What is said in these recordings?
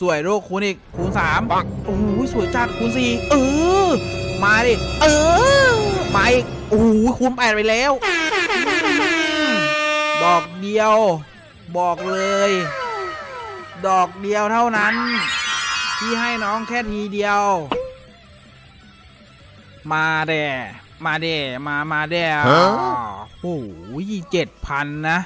สวยลูกคูณอีกคูณสามโอ้โหสวยจัดคูณสี่เออ มาดิ เออ มาอีกโอ้โหคูณแปดไปแล้วอืมดอกเดียว บอกเลย ดอกเดียวเท่านั้น ที่ให้น้องแค่ทีเดียว มาเด่มาเด่มามาเด่โอ้โหเจ็ดพันนะ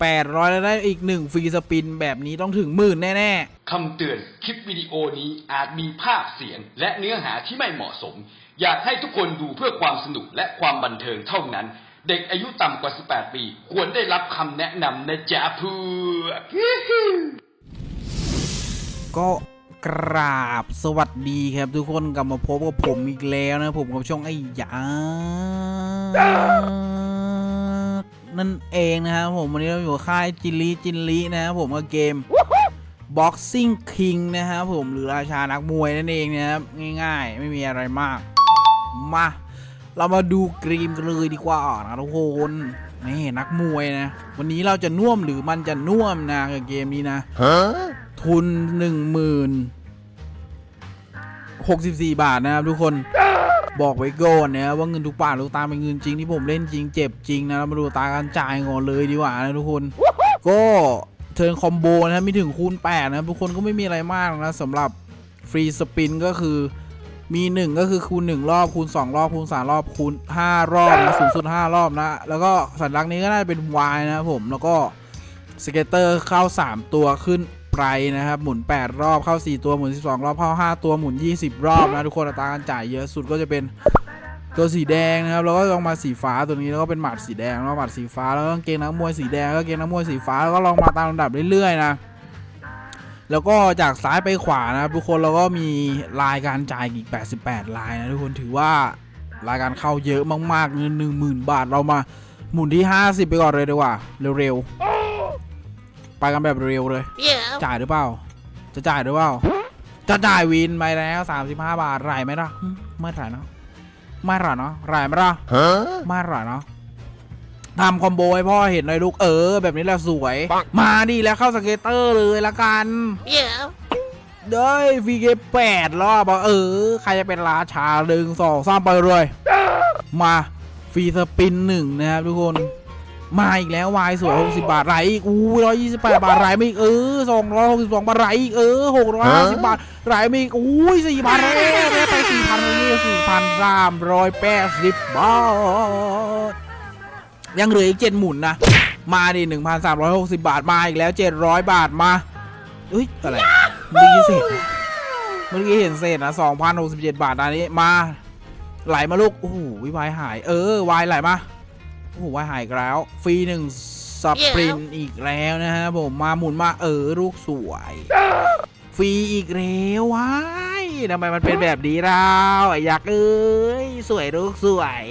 แปดร้อยแล้วได้อีกหนึ่งฟรีสปิน แบบนี้ต้องถึงหมื่นแน่คำเตือน คลิปวิดีโอนี้อาจมีภาพเสียง และเนื้อหาที่ไม่เหมาะสม อยากให้ทุกคนดูเพื่อความสนุกและความบันเทิงเท่านั้น เด็กอายุต่ำกว่า 18 ปี ควรได้รับคำแนะนำนะจ๊ะเพื่อกๆก็กราบสวัสดีครับทุกคนกลับมาพบกับผมอีกแล้วนะผมกับช่องไอ้ยา นั่นเองนะครับผมวันนี้เราอยู่ค่ายจินลีจินลีนะครับผมกับเกม Boxing King นะครับผมหรือราชานักมวยนั่นเองนะครับง่ายๆ ไม่มีอะไรมาก มา เรามาดูกรีมกันเลยดีกว่านะทุกคนนี่นักมวยนะ วันนี้เราจะน่วมหรือมันจะน่วมนะกับเกมนี้นะทุนหนึ่งหมื่นหกสิบสี่บาทนะครับทุกคน บอกไว้ก่อนนะว่าเงินทุกบาททุกตางเป็นเงินจริงที่ผมเล่นจริงเจ็บจริงนะเรามาดูตาการจ่ายก่อนเลยดีกว่านะทุกคน ก็เทิร์นคอมโบนะมีถึงคูณ8นะทุกคนก็ไม่มีอะไรมากนะสำหรับฟรีสปินก็คือมี 1 ก็คือคูณ 1 รอบคูณ 2 รอบคูณ 3 รอบคูณ 5 รอบนะสูงสุด 5 รอบนะ แล้วก็สัญลักษณ์นี้ก็น่าจะเป็น Y นะผมแล้วก็สเกตเตอร์เข้า 3 ตัวขึ้น ไพรนะครับ หมุน 8 รอบเข้า 4 ตัวหมุน 12 รอบเข้า 5 ตัวหมุน 20 รอบนะทุกคนอัตราการจ่ายเยอะสุดก็จะเป็นตัวสีแดงนะครับแล้วก็ลองมาสีฟ้าตัวนี้แล้วก็เป็นหมัดสีแดงแล้วหมัดสีฟ้าแล้วก็เกงนักมวยสีแดงแล้วก็เกงนักมวยสีฟ้าแล้วก็ลองมาตามลำดับเรื่อยๆนะแล้วก็จากซ้ายไปขวานะทุกคนแล้วก็มีรายการจ่ายอีก 88 รายนะทุกคนถือว่ารายการเข้าเยอะมากๆเงินหนึ่งหมื่นบาทเรามาหมุนที่ 50 ไปก่อนเลยดีกว่าเร็วๆ ไปกันแบบเร็วเลย จ่ายหรือเปล่า จะจ่ายหรือเปล่า จะจ่ายวินไปแล้ว 35 บาทไหรไหมล่ะหึไม่ไหรเนาะไม่ไหรเนาะไหรไหมล่ะไม่ไหรเนาะทำคอมโบให้พ่อเห็นหน่อยลูกเออ แบบนี้แหละสวย มาดีแล้วเข้าสเกตเตอร์เลยละกันเด้ยฟีเกแปดรอบอะเออ ใครจะเป็นราชาหนึ่งสองสามไปเลย มาฟรีสปินหนึ่งนะครับทุกคน มาอีกแล้ววายสวย60 บาทไหลอีกอู้ร้อยยี่สิบแปดบาทไหลมาอีกเออสองร้อยหกสิบสองบาทไหลอีกเออหกร้อยห้าสิบบาทไหลมาอีกอู้สี่บาทแล้วได้ไปสี่พันเลยสี่พันสามร้อยแปดสิบบาทยังเหลืออีกเจ็ดหมุนนะมาดิหนึ่งพันสามร้อยหกสิบาทมาอีกแล้วเจ็ดร้อยบาทมาเอ้ยอะไรเมื่อกี้เศษนะเมื่อกี้เห็นเศษนะสองพันหกสิบเจ็ดบาทอันนี้มา ไหลมาลูกโอ้โหวายหาย เออวายไหลมา โอ้โหว่าหายแล้ว ฟรีหนึ่งสปรินต์อีกแล้วนะฮะผมมาหมุนมาเออลูกสวย ฟรีอีกแล้วว้ายทำไมมันเป็นแบบนี้เราไอ้ยักษ์เอ้ยสวยลูกสวย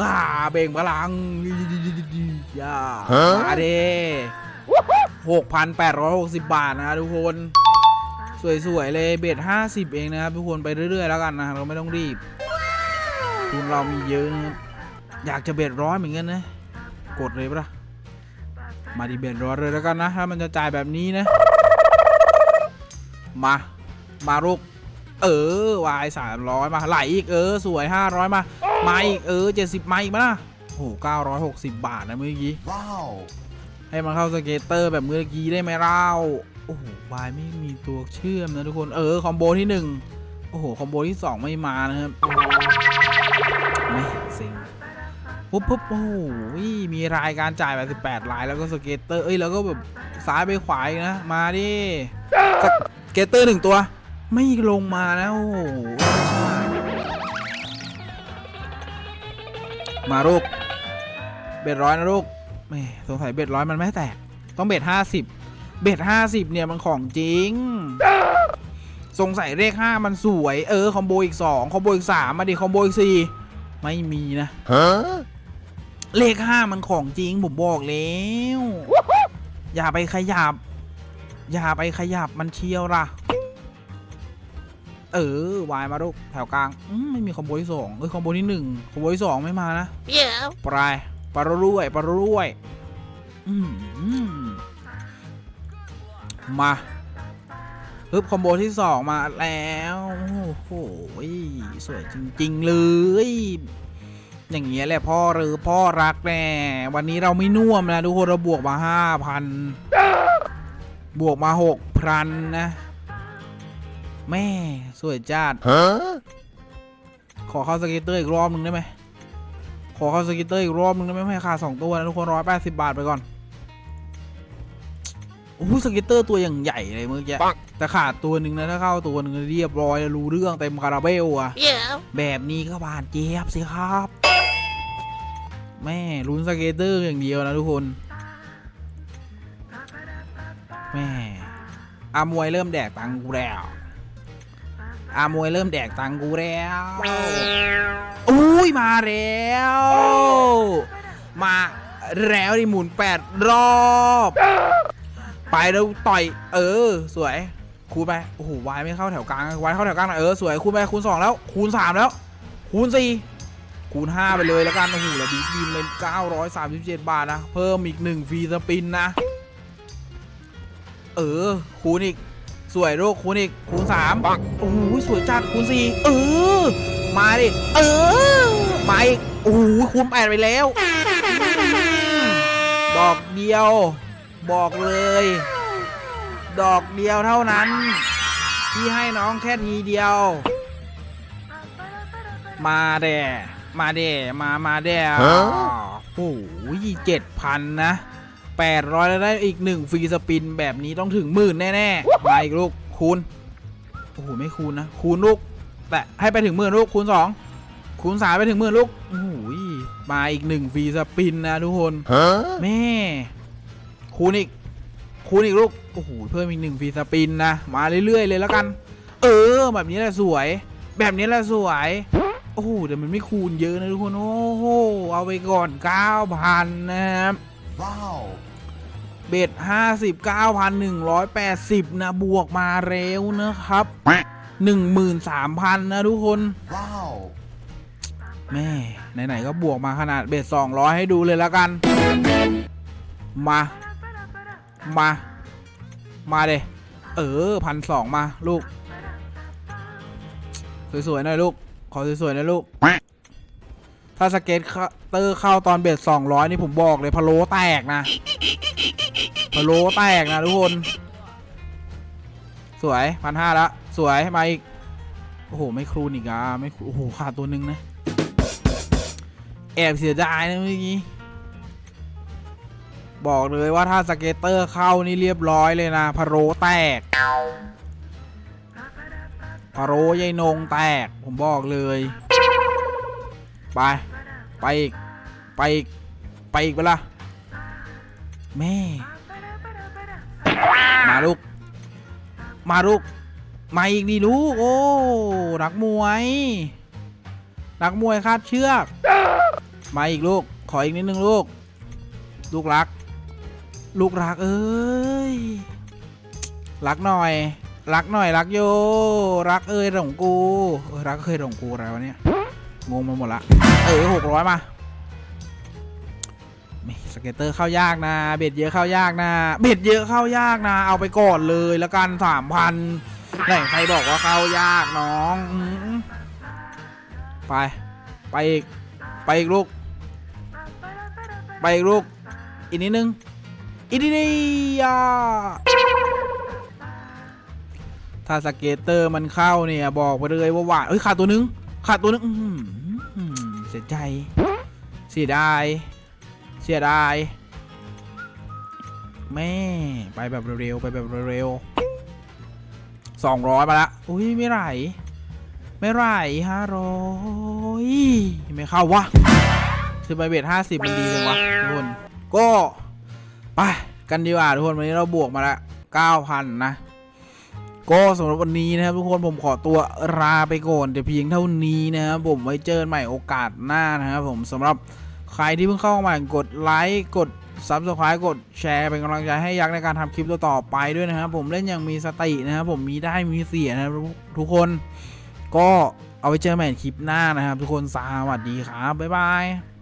ว้าเบ่งพลังย่ามาเด้หกพันแปดร้อยหกสิบบาทนะทุกคน สวยๆเลยเบ็ดห้าสิบเองนะครับทุกคนไปเรื่อยๆแล้วกันนะเราไม่ต้องรีบทุนเรามีเยอะนะครับ อยากจะเบ็ดร้อยเหมือนกันนะ กดเลยปะล่ะมาดิเบ็ดร้อยเลยแล้วกันนะ ถ้ามันจะจ่ายแบบนี้นะ มา มาลูก เออวายสามร้อยมา ไหลอีกเออ สวยห้าร้อยมา มาอีกเออเจ็ดสิบมาอีกมานะโอ้โหเก้าร้อยหกสิบบาทนะเมื่อกี้ให้มันเข้าสเกตเตอร์แบบเมื่อกี้ได้ไหมเล่าโอ้โหบายไม่มีตัวเชื่อมนะทุกคน เออ คอมโบที่หนึ่งโอ้โห คอมโบที่สองไม่มานะครับไม่เซ็ง ปุ๊บปุ๊บโอ้โหมีรายการจ่ายแบบ18รายแล้วก็สเกตเตอร์เอ้ยแล้วก็แบบซ้ายไปขวาอีกนะ มาดิสเกตเตอร์หนึ่งตัว ไม่ลงมานะโอ้โหมาลูกเบ็ดร้อยนะลูกแหม่สงสัยเบ็ดร้อยมันไม่แตก ต้องเบ็ดห้าสิบเบ็ดห้าสิบเนี่ยมันของจริง สงสัยเลขห้ามันสวย เออ คอมโบอีกสองคอมโบอีกสามมาดิ คอมโบอีกสี่ไม่มีนะ เลขห้ามันของจริงผมบอกแล้ว อย่าไปขยับ อย่าไปขยับมันเชียวล่ะ เออวายมาลูกแถวกลางอืมไม่มีคอมโบที่สองเอ้ยคอมโบที่หนึ่งคอมโบที่สองไม่มานะปลายปลารุ่ยปลารุ่ยอืมมาปึ๊บคอมโบที่สองมาแล้ว โอ้โห สวยจริง ๆ เลย อย่างเงี้ยแหละพ่อหรือพ่อรักแน่วันนี้เราไม่น่วมนะทุกคนเราบวกมาห้าพันบวกมาหกพันนะ แม่สวยจัดขอเข้าสเก็ตเตอร์อีกรอบหนึ่งได้ไหมขอเข้าสเก็ตเตอร์อีกรอบหนึ่งได้ไหมไม่ให้ขาดสองตัวนะทุกคนร้อยแปดสิบบาทไปก่อนโอ้โหสเก็ตเตอร์ตัวอย่างใหญ่เลยเมื่อกี้ปังแต่ขาดตัวหนึ่งนะถ้าเข้าตัวหนึ่งเรียบร้อยรู้เรื่องเต็มคาราเบลอะ Yeah. แบบนี้ก็บานเจี๊ยบสิครับ แม่ลุ้นสเกตเตอร์อย่างเดียวนะทุกคนแม่อามวยเริ่มแดกตังกูแล้วอามวยเริ่มแดกตังกูแล้วอุ้ยมาแล้ว มาแล้วดิหมุนแปดรอบ ไปแล้วต่อย เออ สวย คูณไปโอ้โหวายไม่เข้าแถวกลางวายเข้าแถวกลางน่อยเออสวยคูณไปคูณสองแล้ว คูณสามแล้ว คูณสี่ คูณห้าไปเลยแล้วกันโอ้โหแล้วบิ๊กบินเป็นเก้าร้อยสามสิบเจ็ดบาทนะ เพิ่มอีกหนึ่งฟรีสปินนะ เออ คูณอีก สวยลูกคูณอีก คูณสามปังโอ้โหสวยจัดคูณสี่เออ มาดิ เออ มาอีก โอ้โหคูณแปดไปแล้ว ดอกเดียว บอกเลย ดอกเดียวเท่านั้น ที่ให้น้องแค่ทีเดียว มาแด่ มาแด่มามาแด่ฮะโอ้โหเจ็ดพันนะแปดร้อยแล้วได้อีกหนึ่งฟรีสปินแบบนี้ต้องถึงหมื่นแน่ๆมาอีกลูกคูณโอ้โหไม่คูณนะคูณลูก แต่ให้ไปถึงหมื่นลูกคูณสองคูณสามไปถึงหมื่นลูกโอ้โหมาอีกหนึ่งฟรีสปินนะทุกคนแม่คูณอีกคูณอีกลูกโอ้โหเพิ่มอีกหนึ่งฟรีสปินนะมาเรื่อยๆเลยแล้วกัน เออ แบบนี้แหละสวย แบบนี้แหละสวย โอ้โหแต่มันไม่คูณเยอะนะทุกคน โอ้โห เอาไปก่อน 9,000 นะครับ Wow. เบ็ด59,180 นะ บวกมาเร็วนะครับ 13,000 นะทุกคน Wow. แม่ ไหน ๆ ก็บวกมาขนาดเบ็ด200 ให้ดูเลยแล้วกัน มา มา มาเดเออพันสองมา ลูก สวย ๆ หน่อย ลูก ขอสวยๆหน่อยลูก ถ้าสเก็ตเตอร์เข้าตอนเบ็ด200นี่ผมบอกเลยพะโล้แตกนะพะโล้แตกนะทุกคน สวยพันห้าละ สวยมาอีก โอ้โห ไม่ครูนอีกอะไม่ครูโอ้โหขาดตัวหนึ่งนะแอบเสียดายนะเมื่อกี้บอกเลยว่าถ้าสเก็ตเตอร์เข้านี่เรียบร้อยเลยนะพะโรแตก พะโรยายนงแตก ผมบอกเลย ไป ไปอีก ไปอีก ไปอีกเวละแม่ มาลูก มาลูก มาอีกดีลูก โอ้นักมวย นักมวยคาดเชือก มาอีกลูก ขออีกนิดนึงลูก ลูกรัก ลูกรักเอ้ย รักหน่อย รักหน่อยรักโยรักเอ้ยหลงกูรักเคยหลงกูอะไรวะเนี่ยงงไปหมดละเออหกร้อยมาสเก็ตเตอร์เข้ายากนะ เบ็ดเยอะเข้ายากนะ เบ็ดเยอะเข้ายากนะ เอาไปก่อนเลยแล้วกันสามพันไหนใครบอกว่าเข้ายากน้องไป ไปอีก ไปอีกลูก ไปอีกลูก อีกนิดนึง อีกนิดนึงอะ ถ้าสเกตเตอร์มันเข้าเนี่ยบอกไปเลยว่าหวานเอ้ยขาดตัวนึงขาดตัวนึงเสียใจเสียดายเสียดายแม่ไปแบบเร็วๆไปแบบเร็วๆสองร้อยมาละอุ้ยไม่ไหลไม่ไหลห้าร้อยไม่เข้าวะคือใบเบ็ดห้าสิบมันดีจังวะทุกคนก็ไปกันดีกว่าทุกคนวันนี้เราบวกมาละเก้าพันนะ ก็สำหรับวันนี้นะครับทุกคนผมขอตัวลาไปก่อนแต่เพียงเท่านี้นะครับผมไว้เจอกันใหม่โอกาสหน้านะครับผมสำหรับใครที่เพิ่งเข้ามาใหม่กดไลค์กด Subscribe กดแชร์เป็นกำลังใจให้ยักษ์ในการทำคลิปต่อไปด้วยนะครับผมเล่นอย่างมีสตินะครับผมมีได้มีเสียนะครับทุกคนก็เอาไว้เจอกันใหม่คลิปหน้านะครับ ทุกคนสวัสดีครับบ๊ายบาย